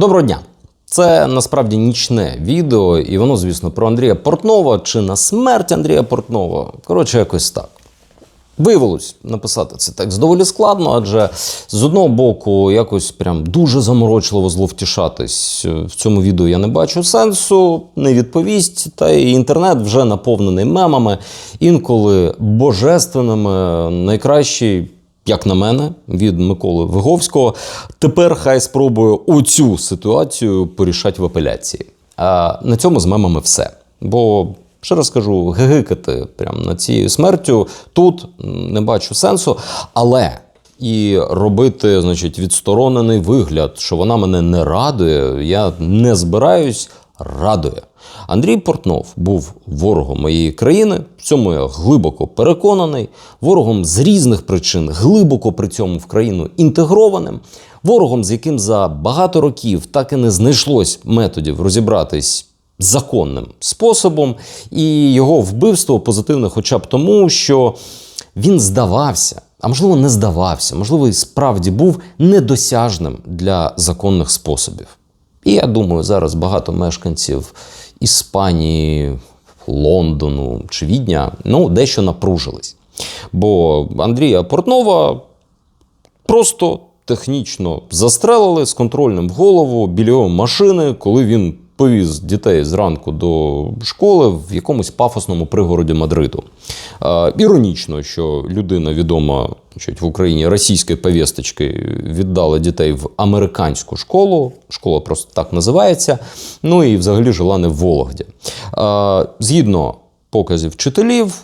Доброго дня! Це насправді нічне відео, і воно, звісно, про Андрія Портнова чи на смерть Андрія Портнова. Коротше, якось так. Виявилось написати цей текст доволі складно, адже з одного боку якось прям дуже заморочливо зловтішатись. В цьому відео я не бачу сенсу, не відповість. Та й інтернет вже наповнений мемами, інколи божественними. Найкращий, як на мене, від Миколи Виговського. Тепер хай спробує оцю ситуацію порішати в апеляції. А на цьому з мемами все. Бо ще раз кажу, гигикати прямо над цією смертю тут не бачу сенсу. Але і робити, значить, відсторонений вигляд, що вона мене не радує, я не збираюсь, радує. Андрій Портнов був ворогом моєї країни. В цьому я глибоко переконаний. Ворогом з різних причин, глибоко при цьому в країну інтегрованим. Ворогом, з яким за багато років так і не знайшлось методів розібратись законним способом, і його вбивство позитивне, хоча б тому, що він здавався, а можливо, не здавався, можливо, і справді був недосяжним для законних способів. І я думаю, зараз багато мешканців Іспанії, Лондону чи Відня ну, дещо напружились. Бо Андрія Портнова просто технічно застрелили з контрольним голову біля машини, коли він повіз дітей зранку до школи в якомусь пафосному пригороді Мадриду. Іронічно, що людина відома в Україні російської повісточки віддала дітей в американську школу. Школа просто так називається. Ну і взагалі жила не в Вологді. Згідно показів вчителів.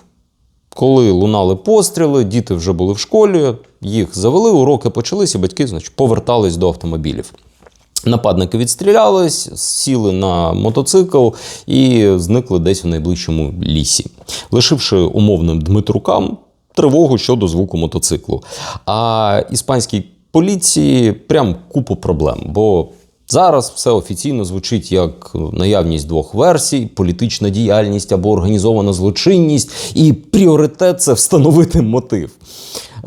Коли лунали постріли, діти вже були в школі, їх завели, уроки почалися, батьки значить, повертались до автомобілів. Нападники відстрілялись, сіли на мотоцикл і зникли десь у найближчому лісі, лишивши умовним Дмитрукам тривогу щодо звуку мотоциклу. А іспанській поліції прям купу проблем. бо Зараз все офіційно звучить як наявність двох версій: політична діяльність або організована злочинність, і пріоритет це встановити мотив.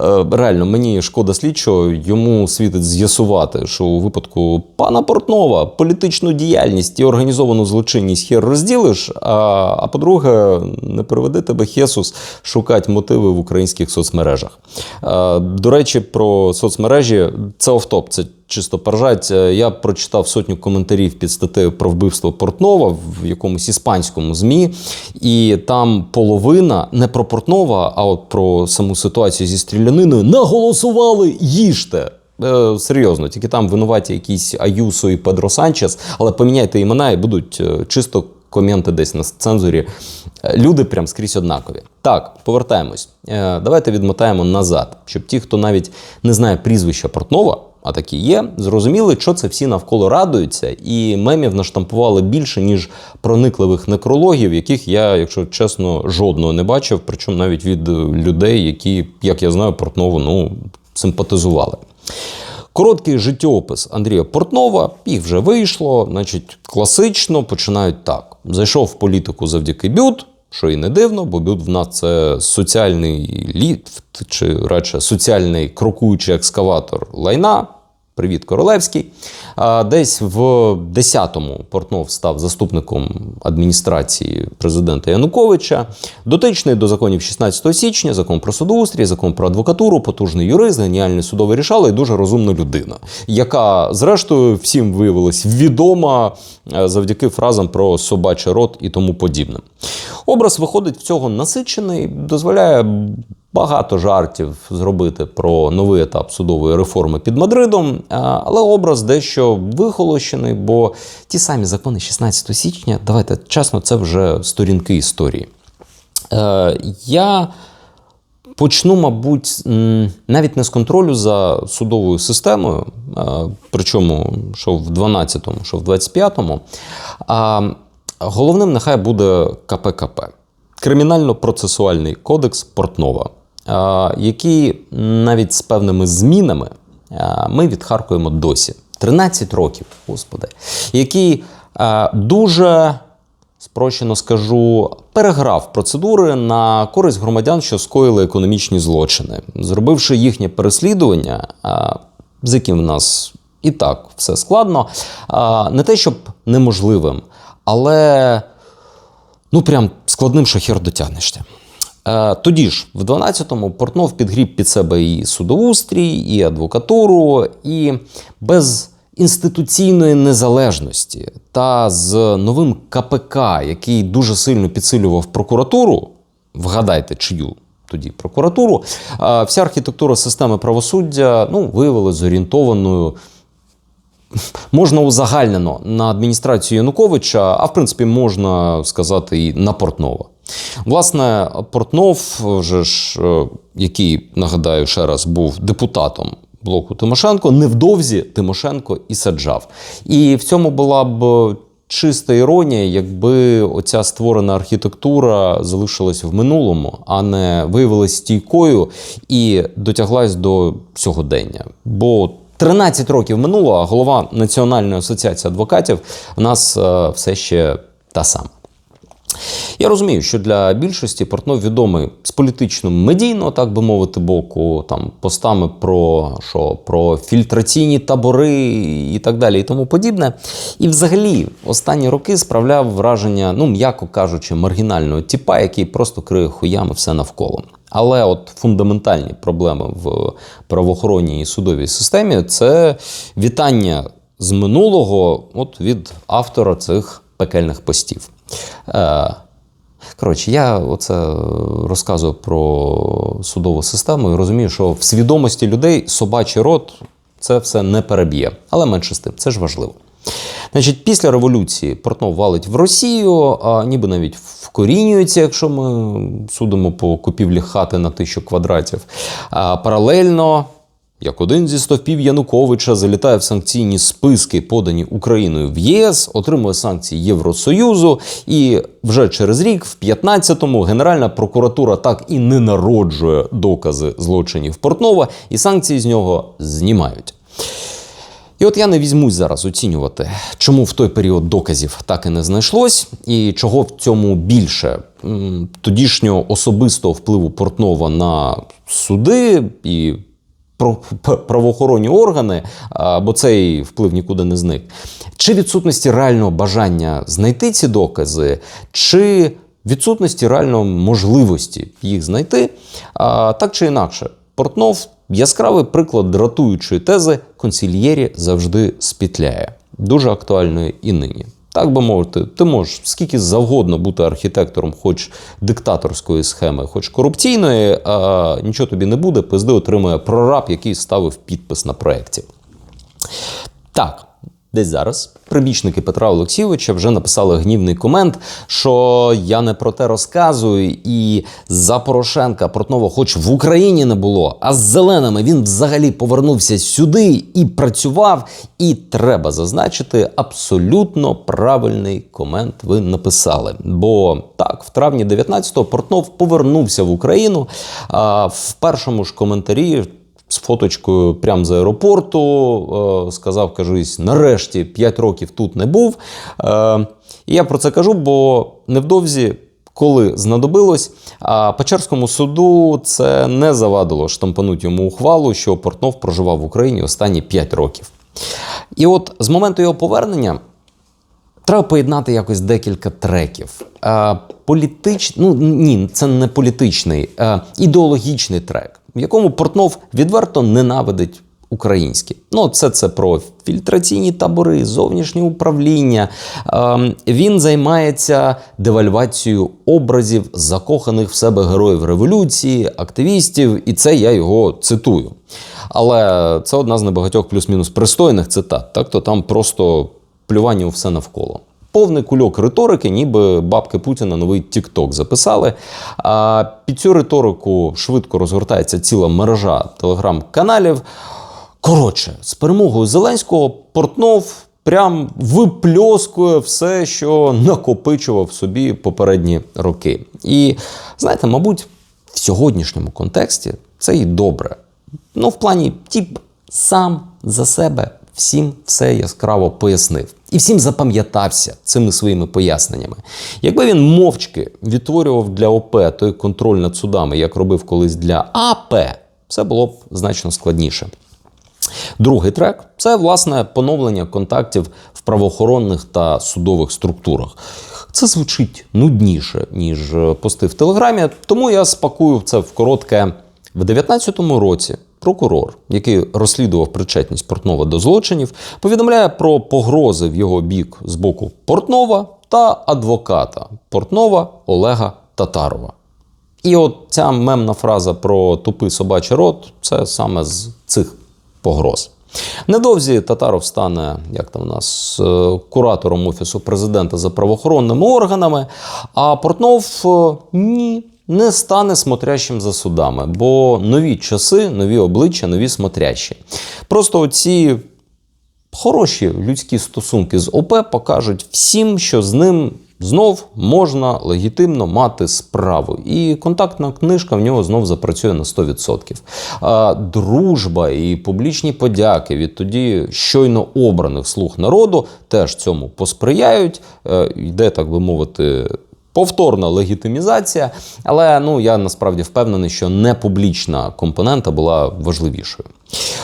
Е, реально, мені шкода слідчого, йому світить з'ясувати, що у випадку пана Портнова політичну діяльність і організовану злочинність хер розділиш. А, а по-друге, не приведе тебе Хесус шукати мотиви в українських соцмережах. Е, до речі, про соцмережі це офтоп. Це чисто поржать. Я прочитав сотню коментарів під статтею про вбивство Портнова в якомусь іспанському змі, і там половина не про Портнова, а от про саму ситуацію зі стріляниною наголосували їжте. Е, серйозно, тільки там винуваті якісь Аюсо і Педро Санчес, але поміняйте імена і будуть е, чисто коменти десь на цензурі. Е, люди прям скрізь однакові. Так, повертаємось. Е, давайте відмотаємо назад, щоб ті, хто навіть не знає прізвища Портнова а такі є, зрозуміли, що це всі навколо радуються, і мемів наштампували більше, ніж проникливих некрологів, яких я, якщо чесно, жодного не бачив, причому навіть від людей, які, як я знаю, Портнову ну, симпатизували. Короткий життєопис Андрія Портнова, їх вже вийшло, значить, класично починають так: зайшов в політику завдяки бют, що і не дивно, бо бют в нас це соціальний ліфт, чи радше соціальний крокуючий екскаватор лайна. Привіт, Королевський. Десь в 10-му Портнов став заступником адміністрації президента Януковича, дотичний до законів 16 січня, закон про судоустрій, закон про адвокатуру, потужний юрист, геніальний судовий рішала і дуже розумна людина, яка, зрештою, всім виявилась відома е, завдяки фразам про собачий рот і тому подібне. Образ виходить в цього насичений, дозволяє Багато жартів зробити про новий етап судової реформи під Мадридом, але образ дещо вихолощений, бо ті самі закони 16 січня, давайте чесно, це вже сторінки історії. Е, я почну, мабуть, навіть не з контролю за судовою системою, причому що в 12-му, що в 25-му. А головним нехай буде КПКП. Кримінально-процесуальний кодекс Портнова які навіть з певними змінами ми відхаркуємо досі. 13 років, господи, який дуже спрощено скажу, переграв процедури на користь громадян, що скоїли економічні злочини, зробивши їхнє переслідування, з яким в нас І так, все складно. Не те, щоб неможливим, але ну прям складним, що хер дотягнешся. Е, Тоді ж, в 12-му, Портнов підгріб під себе і судоустрій, і адвокатуру, і без інституційної незалежності та з новим КПК, який дуже сильно підсилював прокуратуру, вгадайте, чию тоді прокуратуру, е, вся архітектура системи правосуддя ну, виявилася зорієнтованою можна узагальнено на адміністрацію Януковича, а в принципі можна сказати і на Портнова. Власне, Портнов, вже ж, е, який нагадаю ще раз, був депутатом блоку Тимошенко, невдовзі Тимошенко і саджав. І в цьому була б. Чиста іронія, якби оця створена архітектура залишилась в минулому, а не виявилась стійкою і дотяглась до сьогодення. Бо 13 років минуло, а голова Національної асоціації адвокатів у нас е, все ще та сама. Я розумію, що для більшості Портнов відомий з політично медійного, так би мовити, боку, там постами про що про фільтраційні табори і так далі, і тому подібне. І взагалі останні роки справляв враження, ну м'яко кажучи, маргінального тіпа, який просто криє хуями все навколо. Але от фундаментальні проблеми в правоохоронній і судовій системі це вітання з минулого от від автора цих пекельних постів. Е, Коротше, я оце розказую про судову систему і розумію, що в свідомості людей собачий рот це все не переб'є. Але менше з тим, це ж важливо. Значить, після революції Портнов валить в Росію, а ніби навіть вкорінюється, якщо ми судимо по купівлі хати на тисячу квадратів. А паралельно як один зі стовпів Януковича залітає в санкційні списки, подані Україною в ЄС, отримує санкції Євросоюзу, і вже через рік, в 15-му, Генеральна прокуратура так і не народжує докази злочинів Портнова, і санкції з нього знімають. І от я не візьмусь зараз оцінювати, чому в той період доказів так і не знайшлось, і чого в цьому більше тодішнього особистого впливу Портнова на суди і правоохоронні органи, бо цей вплив нікуди не зник, чи відсутності реального бажання знайти ці докази, чи відсутності реальної можливості їх знайти, так чи інакше, Портнов яскравий приклад дратуючої тези консільєрі завжди спітляє. Дуже актуальної і нині. Так би мовити, ти можеш скільки завгодно бути архітектором, хоч диктаторської схеми, хоч корупційної, а нічого тобі не буде, пизди отримує прораб, який ставив підпис на проєкті. Так, десь зараз прибічники Петра Олексійовича вже написали гнівний комент, що я не про те розказую, і за Порошенка Портнова, хоч в Україні не було, а з зеленими він взагалі повернувся сюди і працював. І треба зазначити, абсолютно правильний комент ви написали. Бо так, в травні 19-го Портнов повернувся в Україну. А в першому ж коментарі з фоточкою прямо з аеропорту. Е, сказав, кажись, нарешті 5 років тут не був. Е, і я про це кажу, бо невдовзі. Коли знадобилось, Печерському суду це не завадило штампануть йому ухвалу, що Портнов проживав в Україні останні 5 років. І от з моменту його повернення Треба поєднати якось декілька треків. Е, політич... ну ні, це не політичний, ідеологічний трек, в якому Портнов відверто ненавидить українське. Ну, це це про фільтраційні табори, зовнішнє управління. Е, він займається девальвацією образів закоханих в себе героїв революції, активістів, і це я його цитую. Але це одна з небагатьох плюс-мінус пристойних цитат. Так то там просто плювання у все навколо. Повний кульок риторики, ніби бабки Путіна новий Тікток записали. А під цю риторику швидко розгортається ціла мережа телеграм-каналів. Коротше, з перемогою Зеленського Портнов прям випльоскує все, що накопичував собі попередні роки. І знаєте, мабуть, в сьогоднішньому контексті це і добре. Ну, в плані, тіп сам за себе всім все яскраво пояснив. І всім запам'ятався цими своїми поясненнями. Якби він мовчки відтворював для ОП той контроль над судами, як робив колись для АП, все було б значно складніше. Другий трек це власне поновлення контактів в правоохоронних та судових структурах. Це звучить нудніше, ніж е, пости в Телеграмі, тому я спакую це в коротке. В 2019 році прокурор, який розслідував причетність Портнова до злочинів, повідомляє про погрози в його бік з боку Портнова та адвоката Портнова Олега Татарова. І от ця мемна фраза про тупий собачий рот це саме з цих погроз. Невдовзі Татаров стане, як там у нас, е, куратором Офісу президента за правоохоронними органами, а Портнов е, ні. Не стане смотрящим за судами, бо нові часи, нові обличчя, нові смотрящі. Просто оці хороші людські стосунки з ОП покажуть всім, що з ним знов можна легітимно мати справу. І контактна книжка в нього знов запрацює на 100%. А дружба і публічні подяки від тоді щойно обраних слуг народу теж цьому посприяють. Е, Йде, так би мовити. Повторна легітимізація, але ну я насправді впевнений, що не публічна компонента була важливішою.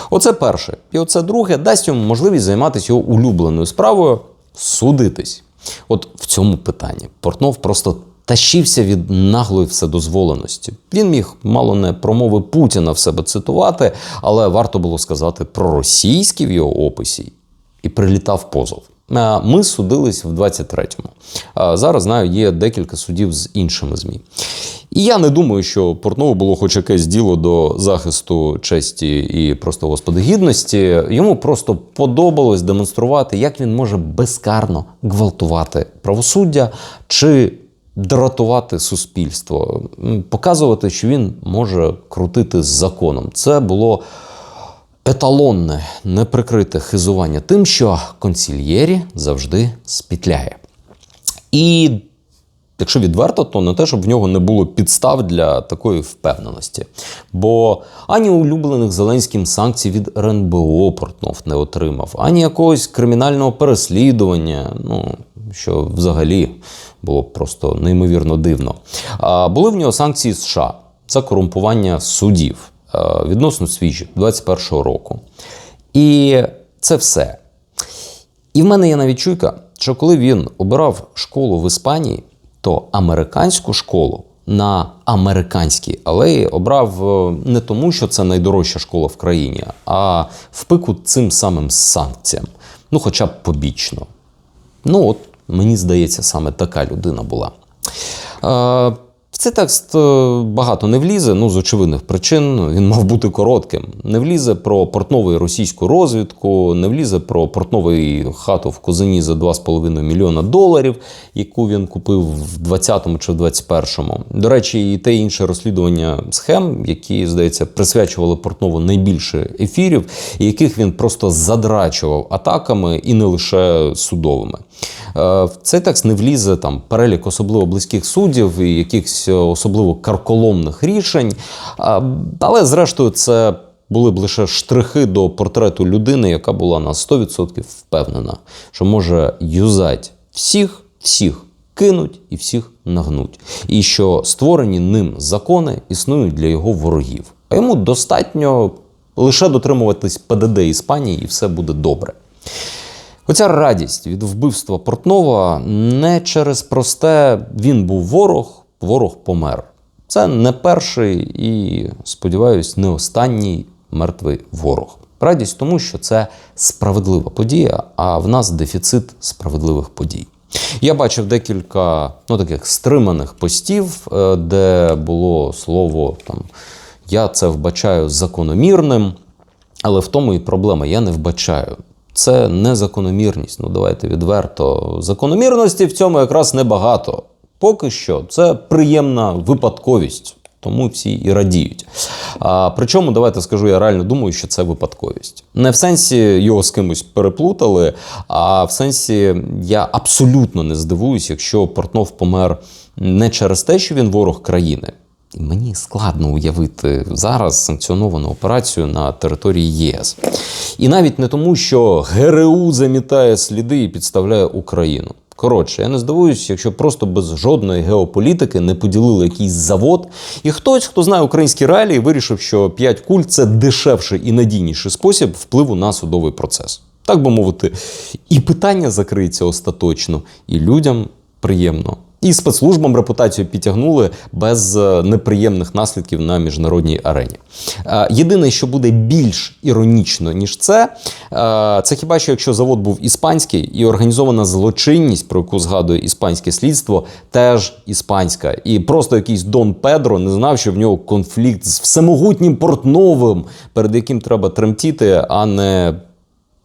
Оце перше. І оце друге дасть йому можливість займатися його улюбленою справою судитись. От в цьому питанні Портнов просто тащився від наглої вседозволеності. Він міг мало не промови Путіна в себе цитувати, але варто було сказати про російські в його описі і прилітав позов. Е, Ми судились в 23-му. Зараз знаю, є декілька судів з іншими ЗМІ. І я не думаю, що Портнову було хоч якесь діло до захисту честі і просто господи гідності. Йому просто подобалось демонструвати, як він може безкарно гвалтувати правосуддя чи дратувати суспільство, показувати, що він може крутити з законом. Це було еталонне, неприкрите хизування тим, що консільєрі завжди спітляє. І якщо відверто, то не те, щоб в нього не було підстав для такої впевненості. Бо ані улюблених Зеленським санкцій від РНБО Портнов не отримав, ані якогось кримінального переслідування, ну що взагалі було просто неймовірно дивно. А були в нього санкції США за корумпування суддів е, відносно свіжі 21-го року. І це все. І в мене є навіть чуйка, що коли він обирав школу в Іспанії, то американську школу на американській алеї обрав е, не тому, що це найдорожча школа в країні, а в пику цим самим санкціям. Ну, хоча б побічно. Ну, от мені здається, саме така людина була. В цей текст е, багато не влізе, ну з очевидних причин він мав бути коротким. Не влізе про портновий російську розвідку, не влізе про портновий хату в Козині за 2,5 мільйона доларів, яку він купив в 20-му чи в 21-му. До речі, і те інше розслідування схем, які, здається, присвячували Портнову найбільше ефірів, яких він просто задрачував атаками і не лише судовими. Е, В цей текст не влізе там перелік особливо близьких суддів і якихось особливо карколомних рішень. Але, зрештою, це були б лише штрихи до портрету людини, яка була на 100% впевнена, що може юзати всіх, всіх кинуть і всіх нагнуть. І що створені ним закони існують для його ворогів. А йому достатньо лише дотримуватись ПДД Іспанії, і все буде добре. Оця радість від вбивства Портнова не через просте він був ворог, ворог помер. Це не перший і, сподіваюсь, не останній мертвий ворог. Радість тому, що це справедлива подія, а в нас дефіцит справедливих подій. Я бачив декілька ну, таких стриманих постів, е, де було слово там я це вбачаю закономірним, але в тому і проблема. Я не вбачаю. Це не закономірність. Ну давайте відверто. Закономірності в цьому якраз небагато. Поки що це приємна випадковість, тому всі і радіють. А, причому, давайте скажу, я реально думаю, що це випадковість. Не в сенсі його з кимось переплутали, а в сенсі я абсолютно не здивуюсь, якщо Портнов помер не через те, що він ворог країни. І Мені складно уявити зараз санкціоновану операцію на території ЄС. І навіть не тому, що ГРУ замітає сліди і підставляє Україну. Коротше, я не здивуюсь, якщо просто без жодної геополітики не поділили якийсь завод, і хтось, хто знає українські реалії, вирішив, що 5 куль це дешевший і надійніший спосіб впливу на судовий процес. Так би мовити, і питання закриється остаточно, і людям приємно. І спецслужбам репутацію підтягнули без е, неприємних наслідків на міжнародній арені. Е, Єдине, що буде більш іронічно, ніж це, е, це хіба що якщо завод був іспанський і організована злочинність, про яку згадує іспанське слідство, теж іспанська. І просто якийсь Дон Педро не знав, що в нього конфлікт з всемогутнім портновим, перед яким треба тремтіти, а не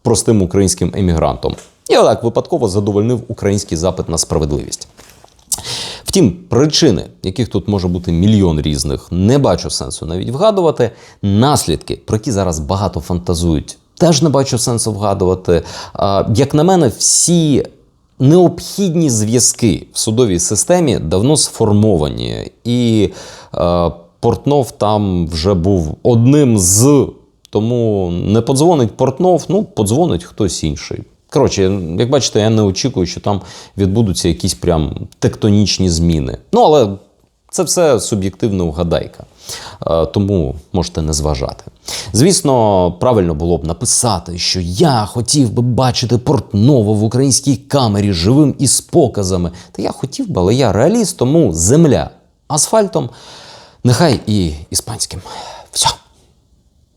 простим українським емігрантом. І отак випадково задовольнив український запит на справедливість. Втім, причини, яких тут може бути мільйон різних, не бачу сенсу навіть вгадувати. Наслідки, про які зараз багато фантазують, теж не бачу сенсу вгадувати. Як на мене, всі необхідні зв'язки в судовій системі давно сформовані, і е, Портнов там вже був одним з. Тому не подзвонить Портнов, ну подзвонить хтось інший. Коротше, як бачите, я не очікую, що там відбудуться якісь прям тектонічні зміни. Ну, але це все суб'єктивна угадайка. Е, Тому можете не зважати. Звісно, правильно було б написати, що я хотів би бачити Портнова в українській камері живим і з показами. Та я хотів би, але я реаліст, тому земля асфальтом, нехай і іспанським. Все.